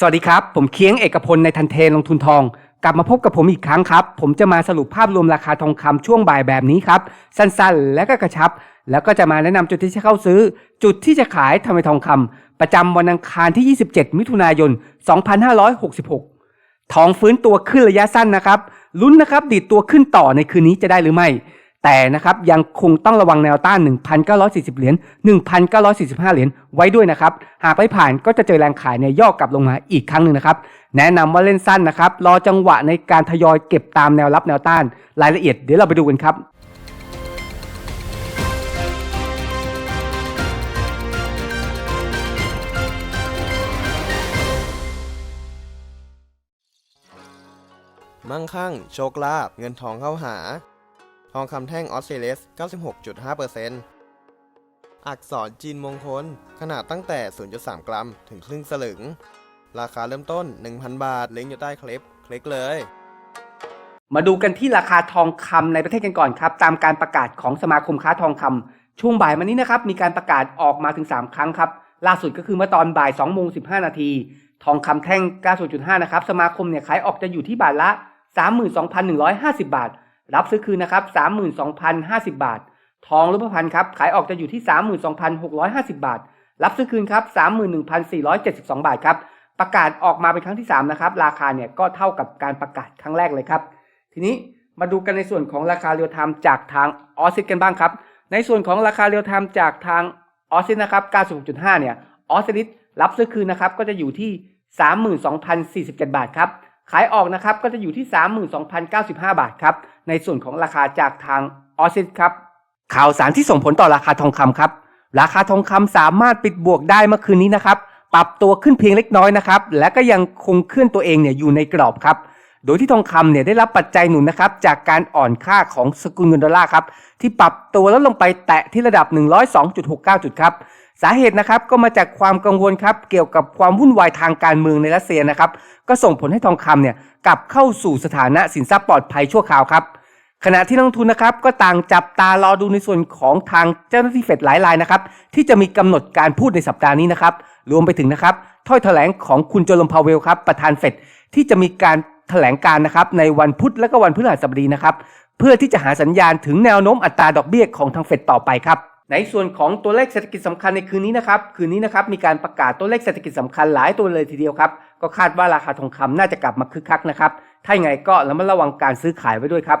สวัสดีครับ ผมเคียงเอกพลในทันเทนลงทุนทอง กลับมาพบกับผมอีกครั้งครับ ผมจะมาสรุปภาพรวมราคาทองคำช่วงบ่ายแบบนี้ครับ สั้นๆ และก็กระชับ แล้วก็จะมาแนะนำจุดที่จะเข้าซื้อ จุดที่จะขายทำไมทองคำประจำวันอังคารที่ 27 มิถุนายน 2566 ทองฟื้นตัวขึ้นระยะสั้นนะครับลุ้นนะครับดีดตัวขึ้นต่อในคืนนี้จะได้หรือไม่ แต่นะครับยังคงต้องระวังแนวต้าน 1,940 เหรียญ 1,945 เหรียญไว้ด้วยนะครับ หากไม่ผ่านก็จะเจอแรงขายในยย่อกลับลงมาอีกครั้งหนึ่งนะครับ แนะนำว่าเล่นสั้นนะครับ รอจังหวะในการทยอยเก็บตามแนวรับแนวต้าน รายละเอียดเดี๋ยวเราไปดูกันครับมั่งคั่ง โชคลาภเงินทองเข้าหา ทองคำแท่งออสเตรเลส 96.5%อักษรจีนมงคล ขนาดตั้งแต่ 0.3 กรัม ถึงครึ่งสลึง ราคาเริ่มต้น 1,000 บาท ลิงก์อยู่ใต้คลิป คลิกเลย มาดูกันที่ราคาทองคำในประเทศกันก่อนครับ ตามการประกาศของสมาคมค้าทองคำช่วงบ่ายมานี้นะครับ มีการประกาศออกมาถึง 3 ครั้งครับ ล่าสุดก็คือเมื่อตอนบ่าย2โมง15 นาที ทองคำแท่ง 90.5 นะครับ สมาคมเนี่ยขายออกจะอยู่ที่บาทละ 32,150 บาท รับซื้อคืนนะครับ32,050 บาท ทองรูปพรรณครับ ขายออกจะอยู่ที่ 32,650 บาท รับซื้อคืนครับ31,472 บาทครับ ประกาศออกมาเป็นครั้งที่3นะครับ ราคาเนี่ยก็เท่ากับการประกาศครั้งแรกเลยครับ ทีนี้มาดูกันในส่วนของราคาเรียลไทม์จากทางออสซิกันบ้างครับ ในส่วนของราคาเรียลไทม์จากทางออสซินนะครับ 96.5 เนี่ย ออสซิลิสรับซื้อคืนนะครับ ก็จะอยู่ที่ 32,047 บาทครับ ขายออกนะครับก็จะอยู่ที่ 32,095 บาทครับในส่วนของราคาจากทางออสซิสครับข่าวสารที่ส่งผลต่อราคาทองคำครับ ราคาทองคำสามารถปิดบวกได้เมื่อคืนนี้นะครับ ปรับตัวขึ้นเพียงเล็กน้อยนะครับ และก็ยังคงเคลื่อนตัวเองเนี่ยอยู่ในกรอบครับ โดยที่ทองคำเนี่ยได้รับปัจจัยหนุนนะครับ จากการอ่อนค่าของสกุลเงินดอลลาร์ครับ ที่ปรับตัวลดลงไปแตะที่ระดับ 102.69 จุดครับ สาเหตุนะครับก็มาจากความกังวลครับเกี่ยวกับความวุ่นวายทางการเมืองในรัสเซียนะครับก็ส่งผลให้ทองคำเนี่ยกลับเข้าสู่สถานะสินทรัพย์ปลอดภัยชั่วคราวครับขณะที่นักลงทุนนะครับก็ต่างจับตารอดูในส่วนของทางเจ้าหน้าที่เฟดหลายรายนะครับที่จะมีกำหนดการพูดในสัปดาห์นี้นะครับรวมไปถึงนะครับถ้อยแถลงของคุณโจลมพาเวลครับประธานเฟดที่จะมีการแถลงการนะครับในวันพุธและก็วันพฤหัสบดีนะครับเพื่อที่จะหาสัญญาณถึงแนวโน้มอัตราดอกเบี้ยของทางเฟดต่อไปครับ ในส่วนของตัวเลขเศรษฐกิจสำคัญในคืนนี้นะครับ คืนนี้นะครับมีการประกาศตัวเลขเศรษฐกิจสำคัญหลายตัวเลยทีเดียวครับ ก็คาดว่าราคาทองคำน่าจะกลับมาคึกคักนะครับ ถ้าอย่างไรก็ระมัดระวังการซื้อขายไว้ด้วยครับ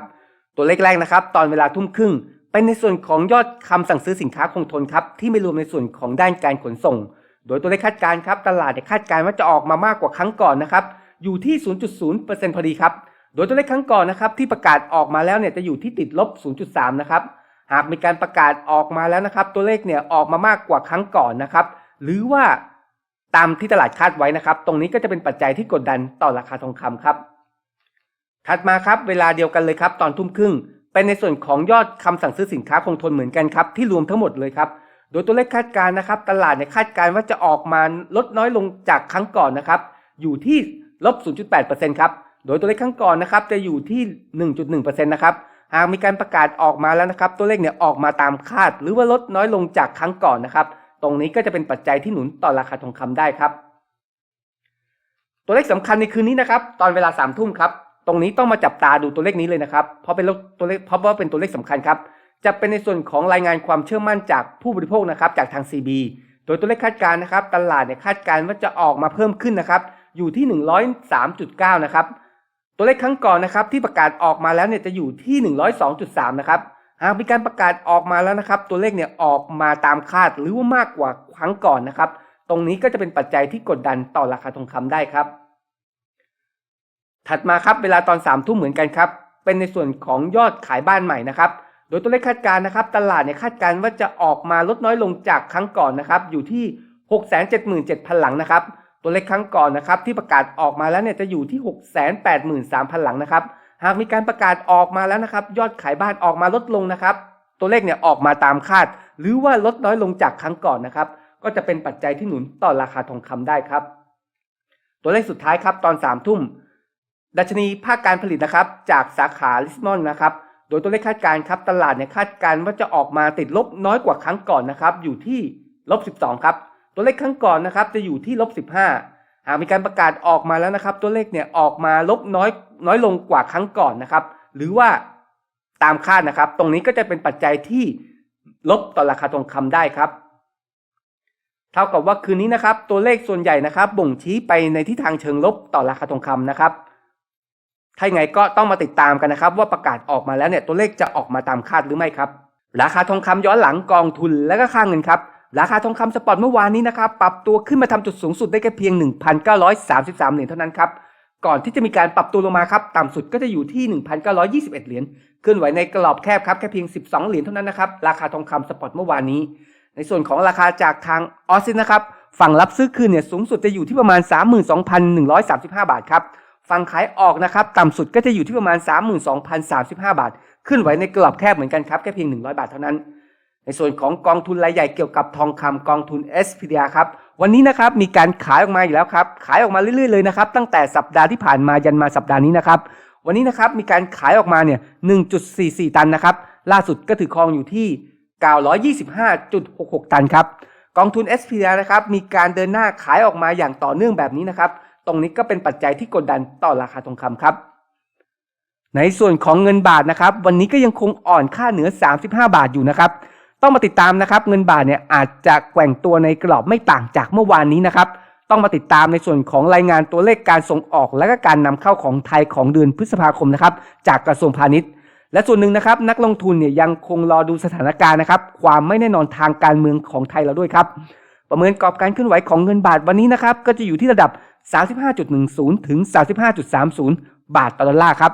ตัวเลขแรกนะครับ ตอนเวลาทุ่มครึ่ง เป็นในส่วนของยอดคำสั่งซื้อสินค้าคงทนครับ ที่ไม่รวมในส่วนของด้านการขนส่ง โดยตัวเลขคาดการณ์ครับตลาดคาดการณ์ว่าจะออกมามากกว่าครั้งก่อนนะครับ อยู่ที่ 0.0%พอดีครับ โดยตัวเลขครั้งก่อนนะครับที่ประกาศออกมาแล้วเนี่ยจะอยู่ที่ติดลบ 0.3 นะครับ หากมีการประกาศออกมาแล้วนะครับ ตัวเลขเนี่ยออกมามากกว่าครั้งก่อนนะครับ หรือว่าตามที่ตลาดคาดไว้นะครับ ตรงนี้ก็จะเป็นปัจจัยที่กดดันต่อราคาทองคำครับ ถัดมาครับเวลาเดียวกันเลยครับ ตอนทุ่มครึ่ง เป็นในส่วนของยอดคำสั่งซื้อสินค้าคงทนเหมือนกันครับที่รวมทั้งหมดเลยครับ โดยตัวเลขคาดการณ์นะครับ ตลาดเนี่ยคาดการณ์ว่าจะออกมาลดน้อยลงจากครั้งก่อนนะครับ อยู่ที่ลบ 0.8%ครับ โดยตัวเลขครั้งก่อนนะครับจะอยู่ที่ 1.1%นะครับ หากมีการประกาศออกมาแล้วนะครับ ตัวเลขเนี่ยออกมาตามคาด หรือว่าลดน้อยลงจากครั้งก่อนนะครับ ตรงนี้ก็จะเป็นปัจจัยที่หนุนต่อราคาทองคำได้ครับ ตัวเลขสำคัญในคืนนี้นะครับ ตอนเวลาสามทุ่มครับ ตรงนี้ต้องมาจับตาดูตัวเลขนี้เลยนะครับ เพราะเป็นตัวเลขเพราะว่าเป็นตัวเลขสำคัญครับจะเป็นในส่วนของรายงานความเชื่อมั่นจากผู้บริโภคนะครับจากทาง CB โดยตัวเลขคาดการณ์นะครับ ตลาดเนี่ยคาดการณ์ว่าจะออกมาเพิ่มขึ้นนะครับ อยู่ที่ 103.9 นะครับ ตัวเลขครั้งก่อนนะครับที่ประกาศออกมาแล้วเนี่ยจะอยู่ที่ 102.3 นะครับหากมีการประกาศออกมาแล้วนะครับ ตัวเลขเนี่ยออกมาตามคาดหรือว่ามากกว่าครั้งก่อนนะครับ ตรงนี้ก็จะเป็นปัจจัยที่กดดันต่อราคาทองคำได้ครับ ถัดมาครับเวลาตอน3ามทุ่มเหมือนกันครับ เป็นในส่วนของยอดขายบ้านใหม่นะครับ โดยตัวเลขคาดการณ์นะครับ ตลาดเนี่ยคาดการณ์ว่าจะออกมาลดน้อยลงจากครั้งก่อนนะครับ อยู่ที่ 677,000 หลังนะครับ ตัวเลขครั้งก่อนนะครับที่ประกาศออกมาแล้วเนี่ยจะอยู่ที่ 683,000 หลังนะครับ หากมีการประกาศออกมาแล้วนะครับ ยอดขายบ้านออกมาลดลงนะครับ ตัวเลขเนี่ยออกมาตามคาด หรือว่าลดน้อยลงจากครั้งก่อนนะครับ ก็จะเป็นปัจจัยที่หนุนต่อราคาทองคำได้ครับ ตัวเลขสุดท้ายครับตอน3ามทุ่มดัชนีภาคการผลิตนะครับจากสาขาลิสมอนนะครับโดยตัวเลขคาดการณ์ครับตลาดเนี่ยคาดการณ์ว่าจะออกมาติดลบน้อยกว่าครั้งก่อนนะครับอยู่ที่ลบ 12 ครับ ตัวเลขครั้งก่อนนะครับจะอยู่ที่ลบ15หากมีการประกาศออกมาแล้วนะครับ ตัวเลขเนี่ยออกมาลบน้อยน้อยลงกว่าครั้งก่อนนะครับ หรือว่าตามคาดนะครับ ตรงนี้ก็จะเป็นปัจจัยที่ลบต่อราคาทองคำได้ครับ เท่ากับว่าคืนนี้นะครับ ตัวเลขส่วนใหญ่นะครับ บ่งชี้ไปในทิศทางเชิงลบต่อราคาทองคำนะครับถ้าอย่างไงก็ต้องมาติดตามกันนะครับ ว่าประกาศออกมาแล้วเนี่ยตัวเลขจะออกมาตามคาดหรือไม่ครับ ราคาทองคำย้อนหลังกองทุนและก็ค่าเงินครับ ราคาทองคำสปอตเมื่อวานนี้นะครับปรับตัวขึ้นมาทำจุดสูงสุดได้แค่เพียง 1,933 เหรียญเท่านั้นครับก่อนที่จะมีการปรับตัวลงมาครับต่ำสุดก็จะอยู่ที่ 1,921 เหรียญเคลื่อนไหวในกรอบแคบครับแค่เพียง 12 เหรียญเท่านั้นนะครับราคาทองคำสปอตเมื่อวานนี้ ในส่วนของราคาจากทางออสซินนะครับฝั่งรับซื้อคืนเนี่ยสูงสุดจะอยู่ที่ประมาณ 32,135 บาทครับฝั่งขายออกนะครับต่ำสุดก็จะอยู่ที่ประมาณ 32,035 บาท ขึ้นไหวในกรอบแคบเหมือนกันครับแค่เพียง 100 บาทเท่านั้น ในส่วนของกองทุนรายใหญ่เกี่ยวกับทองคำกองทุน SPDR ครับวันนี้นะครับมีการขายออกมาอีกแล้วครับขายออกมาเรื่อยๆเลยนะครับตั้งแต่สัปดาห์ที่ผ่านมายันมาสัปดาห์นี้นะครับวันนี้นะครับมีการขายออกมาเนี่ย 1.44 ตันนะครับล่าสุดก็ถือครองอยู่ที่ 925.66 ตันครับกองทุน SPDR นะครับมีการเดินหน้าขายออกมาอย่างต่อเนื่องแบบนี้นะครับตรงนี้ก็เป็นปัจจัยที่กดดันต่อราคาทองคำครับในส่วนของเงินบาทนะครับวันนี้ก็ยังคงอ่อนค่าเหนือ 35 บาทอยู่นะครับ ต้องมาติดตามนะครับ เงินบาทเนี่ยอาจจะแกว่งตัวในกรอบไม่ต่างจากเมื่อวานนี้นะครับ ต้องมาติดตามในส่วนของรายงานตัวเลขการส่งออกและก็การนำเข้าของไทยของเดือนพฤษภาคมนะครับ จากกระทรวงพาณิชย์ และส่วนหนึ่งนะครับ นักลงทุนเนี่ยยังคงรอดูสถานการณ์นะครับ ความไม่แน่นอนทางการเมืองของไทยเราด้วยครับ ประเมินกรอบการเคลื่อนไหวของเงินบาทวันนี้นะครับก็จะอยู่ที่ระดับ 35.10 ถึง 35.30 บาทต่อดอลลาร์ครับ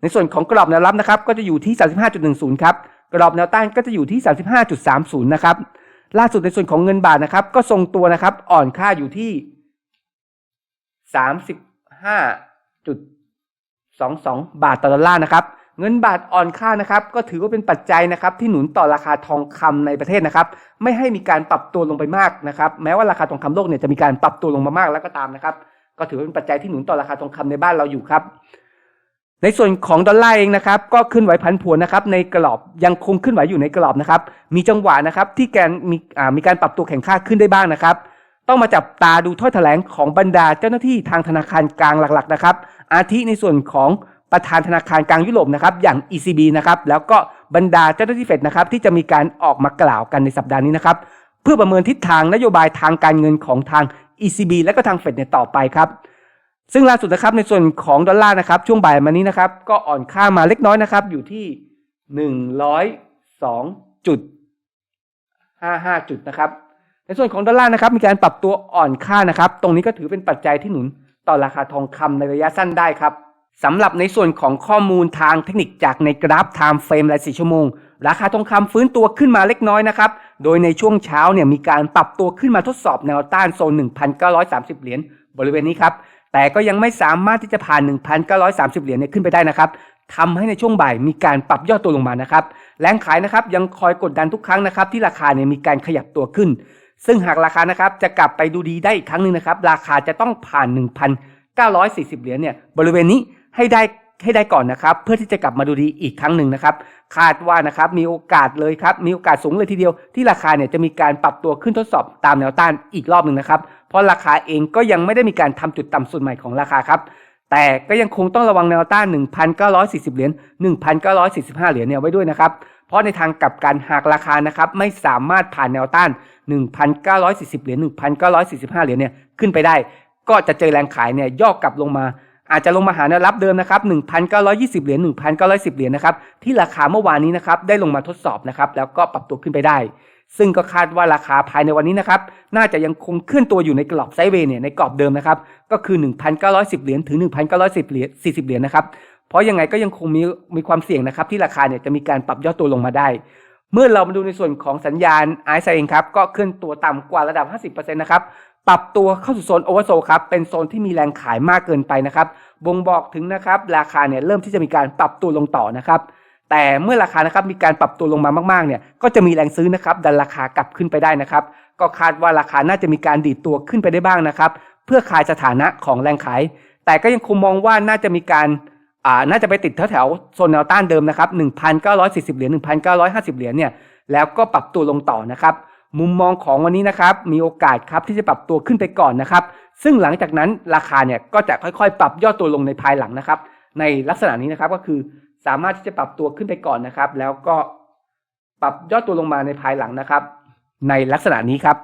ในส่วนของกรอบแนวรับนะครับก็จะอยู่ที่ 35.10 ครับ กรอบแนวต้านก็จะอยู่ที่ 35.30 นะครับ ล่าสุดในส่วนของเงินบาทนะครับ ก็ทรงตัวนะครับ อ่อนค่าอยู่ที่ 35.22 บาทต่อดอลลาร์นะครับ เงินบาทอ่อนค่านะครับ ก็ถือว่าเป็นปัจจัยนะครับ ที่หนุนต่อราคาทองคำในประเทศนะครับ ไม่ให้มีการปรับตัวลงไปมากนะครับ แม้ว่าราคาทองคำโลกเนี่ยจะมีการปรับตัวลงมามากแล้วก็ตามนะครับ ก็ถือว่าเป็นปัจจัยที่หนุนต่อราคาทองคำในบ้านเราอยู่ครับ ในส่วนของดอลลาร์เองนะครับก็ขึ้นไหวพันผวนนะครับในกรอบยังคงขึ้นไหวอยู่ในกรอบนะครับมีจังหวะนะครับที่แกนมีอ่ามีการปรับตัวแข็งค่าขึ้นได้บ้างนะครับ ต้องมาจับตาดูถ้อยแถลงของบรรดาเจ้าหน้าที่ทางธนาคารกลางหลักๆนะครับอาทิในส่วนของประธานธนาคารกลางยุโรปนะครับอย่าง ECB นะครับแล้วก็บรรดาเจ้าหน้าที่เฟดนะครับที่จะมีการออกมากล่าวกันในสัปดาห์นี้นะครับเพื่อประเมินทิศทางนโยบายทางการเงินของทาง ECB และก็ทางเฟดในต่อไปครับ ซึ่งล่าสุดนะครับในส่วนของดอลลาร์นะครับช่วงบ่ายมานี้นะครับ ก็อ่อนค่ามาเล็กน้อยนะครับ อยู่ที่หนึ่งร้อยสองจุดห้าห้าจุดนะครับ ในส่วนของดอลลาร์นะครับ มีการปรับตัวอ่อนค่านะครับ ตรงนี้ก็ถือเป็นปัจจัยที่หนุนต่อราคาทองคำในระยะสั้นได้ครับสำหรับในส่วนของข้อมูลทางเทคนิคจากในกราฟ Time Frame ราย4ชั่วโมง ราคาทองคำฟื้นตัวขึ้นมาเล็กน้อยนะครับ โดยในช่วงเช้าเนี่ยมีการปรับตัวขึ้นมาทดสอบแนวต้านโซน 1,930 เหรียญบริเวณนี้ครับ แต่ก็ยังไม่สามารถที่จะผ่าน 1,930 เหรียญเนี่ยขึ้นไปได้นะครับทำให้ในช่วงบ่ายมีการปรับย่อตัวลงมานะครับแรงขายนะครับยังคอยกดดันทุกครั้งนะครับที่ราคาเนี่ยมีการขยับตัวขึ้น ซึ่งหากราคานะครับจะกลับไปดูดีได้อีกครั้งหนึ่งนะครับราคาจะต้องผ่าน 1,940 เหรียญเนี่ยบริเวณนี้ให้ได้ ให้ได้ก่อนนะครับ เพื่อที่จะกลับมาดูดีอีกครั้งหนึ่งนะครับ คาดว่านะครับมีโอกาสเลยครับ มีโอกาสสูงเลยทีเดียว ที่ราคาเนี่ยจะมีการปรับตัวขึ้นทดสอบตามแนวต้านอีกรอบหนึ่งนะครับ เพราะราคาเองก็ยังไม่ได้มีการทำจุดต่ำสุดใหม่ของราคาครับแต่ก็ยังคงต้องระวังแนวต้าน 1,940 เหรียญ 1,945 เหรียญเนี่ยไว้ด้วยนะครับ เพราะในทางกลับกันหากราคานะครับไม่สามารถผ่านแนวต้าน 1,940 เหรียญ 1,945 เหรียญเนี่ยขึ้นไปได้ ก็จะเจอแรงขายเนี่ยย่อกกลับลงมา อาจจะลงมาหาแนวรับเดิมนะครับ 1,920 เหรียญ 1,910 เหรียญนะครับ ที่ราคาเมื่อวานนี้นะครับ ได้ลงมาทดสอบนะครับ แล้วก็ปรับตัวขึ้นไปได้ ซึ่งก็คาดว่าราคาภายในวันนี้นะครับ น่าจะยังคงเคลื่อนตัวอยู่ในกรอบไซด์เวย์เนี่ย ในกรอบเดิมนะครับ ก็คือ 1,910 เหรียญ ถึง 1,910 เหรียญ 40 เหรียญนะครับ เพราะยังไงก็ยังคงมีมีความเสี่ยงนะครับที่ราคาเนี่ยจะมีการปรับย่อตัวลงมาได้ เมื่อเรามาดูในส่วนของสัญญาณไอซ์เองครับก็เคลื่อนตัวต่ำกว่าระดับ 50%นะครับปรับตัวเข้าสู่โซนโอเวอร์โซครับเป็นโซนที่มีแรงขายมากเกินไปนะครับบ่งบอกถึงนะครับราคาเนี่ยเริ่มที่จะมีการปรับตัวลงต่อนะครับแต่เมื่อราคานะครับมีการปรับตัวลงมามากๆเนี่ยก็จะมีแรงซื้อนะครับดันราคากลับขึ้นไปได้นะครับ ก็คาดว่าราคาน่าจะมีการดีดตัวขึ้นไปได้บ้างนะครับ เพื่อคลายสถานะของแรงขาย แต่ก็ยังคงมองว่าน่าจะมีการ อ่าน่าจะไปติดแถวๆโซนแนวต้านเดิมนะครับ 1,940 เหรียญ 1,950 เหรียญเนี่ย แล้วก็ปรับตัวลงต่อนะครับ มุมมองของวันนี้นะครับ มีโอกาสครับที่จะปรับตัวขึ้นไปก่อนนะครับ ซึ่งหลังจากนั้นราคาเนี่ยก็จะค่อยๆ ปรับย่อตัวลงในภายหลังนะครับ ในลักษณะนี้นะครับก็คือสามารถที่จะปรับตัวขึ้นไปก่อนนะครับ แล้วก็ปรับย่อตัวลงมาในภายหลังนะครับ ในลักษณะนี้ครับ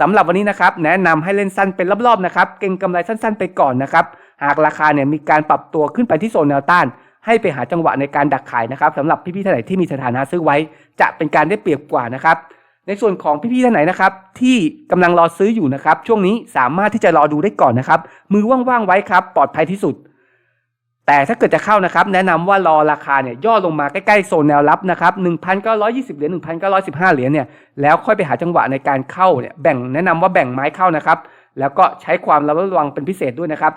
สำหรับวันนี้นะครับ แนะนำให้เล่นสั้นเป็นรอบๆนะครับ เก็งกำไรสั้น ๆ ไปก่อนนะครับ หากราคาเนี่ยมีการปรับตัวขึ้นไปที่โซนแนวต้าน ให้ไปหาจังหวะในการดักขายนะครับสำหรับพี่ๆท่านไหนที่มีสถานะซื้อไว้ จะเป็นการได้เปรียบกว่านะครับ ในส่วนของพี่ๆท่านไหนนะครับ ที่กำลังรอซื้ออยู่นะครับ ช่วงนี้สามารถที่จะรอดูได้ก่อนนะครับ มือว่างๆไว้ครับ ปลอดภัยที่สุด แต่ถ้าเกิดจะเข้านะครับ แนะนำว่ารอราคาเนี่ยย่อลงมาใกล้ๆโซนแนวรับนะครับ1,920เหรียญ1,915เหรียญเนี่ยแล้วค่อยไปหาจังหวะในการเข้าเนี่ยแบ่งแนะนำว่าแบ่งไม้เข้านะครับแล้วก็ใช้ความระมัดระวังเป็นพิเศษด้วยนะครับ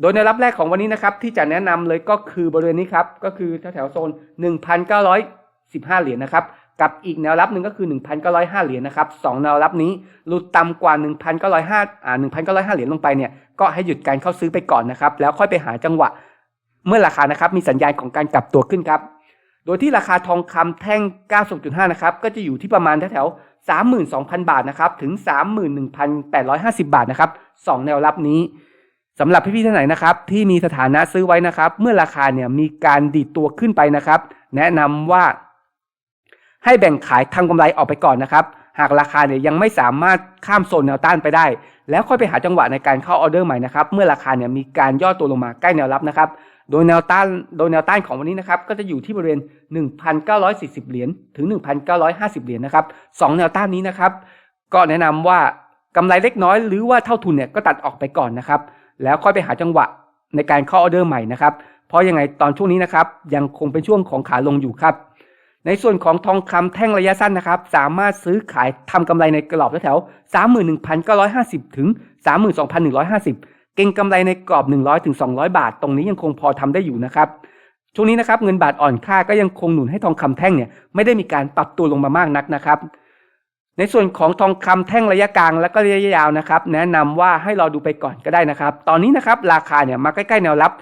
โดยแนวรับแรกของวันนี้นะครับ ที่จะแนะนำเลยก็คือบริเวณนี้ครับ ก็คือแถวๆโซน 1,915 เหรียญนะครับ กับอีกแนวรับหนึ่งก็คือ 1,905 เหรียญนะครับสองแนวรับนี้หลุดต่ำกว่า 1,905อ่า1,905 เหรียญลงไปเนี่ยก็ให้หยุดการเข้าซื้อไปก่อนนะครับ แล้วค่อยไปหาจังหวะ เมื่อราคานะครับมีสัญญาณของการกลับตัวขึ้นครับ โดยที่ราคาทองคำแท่ง 90.5 นะครับก็จะอยู่ที่ประมาณแถวๆ32,000 บาทนะครับถึง 31,850 บาทนะครับสองแนวรับนี้ สำหรับพี่ๆท่านไหนนะครับที่มีสถานะซื้อไว้นะครับ เมื่อราคาเนี่ยมีการดีดตัวขึ้นไปนะครับ แนะนำว่าให้แบ่งขายทำกำไรออกไปก่อนนะครับ หากราคาเนี่ยยังไม่สามารถข้ามโซนแนวต้านไปได้ แล้วค่อยไปหาจังหวะในการเข้าออเดอร์ใหม่นะครับเมื่อราคาเนี่ยมีการย่อตัวลงมาใกล้แนวรับนะครับ โดยแนวต้านโดยแนวต้านของวันนี้นะครับก็จะอยู่ที่บริเวณ 1,940 เหรียญถึง 1,950 เหรียญนะครับสองแนวต้านนี้นะครับ ก็แนะนำว่ากำไรเล็กน้อยหรือว่าเท่าทุนเนี่ยก็ตัดออกไปก่อนนะครับ แล้วค่อยไปหาจังหวะในการเข้าออเดอร์ใหม่นะครับ เพราะยังไงตอนช่วงนี้นะครับยังคงเป็นช่วงของขาลงอยู่ครับ ในส่วนของทองคำแท่งระยะสั้นนะครับ สามารถซื้อขายทำกำไรในกรอบแถวๆ31,950ถึง32,150เก่งกำไรในกรอบ100ถึง200บาท ตรงนี้ยังคงพอทำได้อยู่นะครับช่วงนี้นะครับเงินบาทอ่อนค่าก็ยังคงหนุนให้ทองคำแท่งเนี่ยไม่ได้มีการปรับตัวลงมามากนักนะครับ ในส่วนของทองคำแท่งระยะกลางและก็ระยะยาวนะครับ แนะนำว่าให้เราดูไปก่อนก็ได้นะครับ ตอนนี้นะครับราคาเนี่ยมาใกล้ๆแนวรับ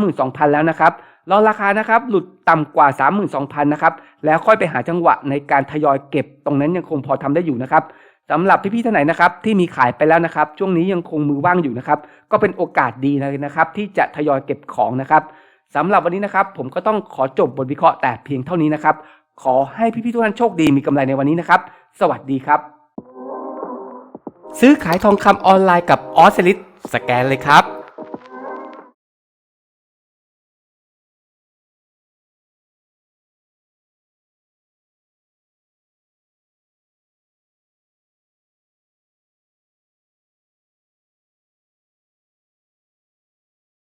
32,000 แล้วนะครับรอราคานะครับหลุดต่ำกว่า 32,000นะครับแล้วค่อยไปหาจังหวะในการทยอยเก็บตรงนั้นยังคงพอทำได้อยู่นะครับสำหรับพี่ๆท่านไหนนะครับที่มีขายไปแล้วนะครับ ช่วงนี้ยังคงมือว่างอยู่นะครับ ก็เป็นโอกาสดีเลยนะครับ ที่จะทยอยเก็บของนะครับสำหรับวันนี้นะครับ ผมก็ต้องขอจบบทวิเคราะห์แต่เพียงเท่านี้นะครับ ขอให้พี่ๆทุกท่านโชคดีมีกำไรในวันนี้นะครับ สวัสดีครับ ซื้อขายทองคำออนไลน์กับออสเซลิสสแกนเลยครับ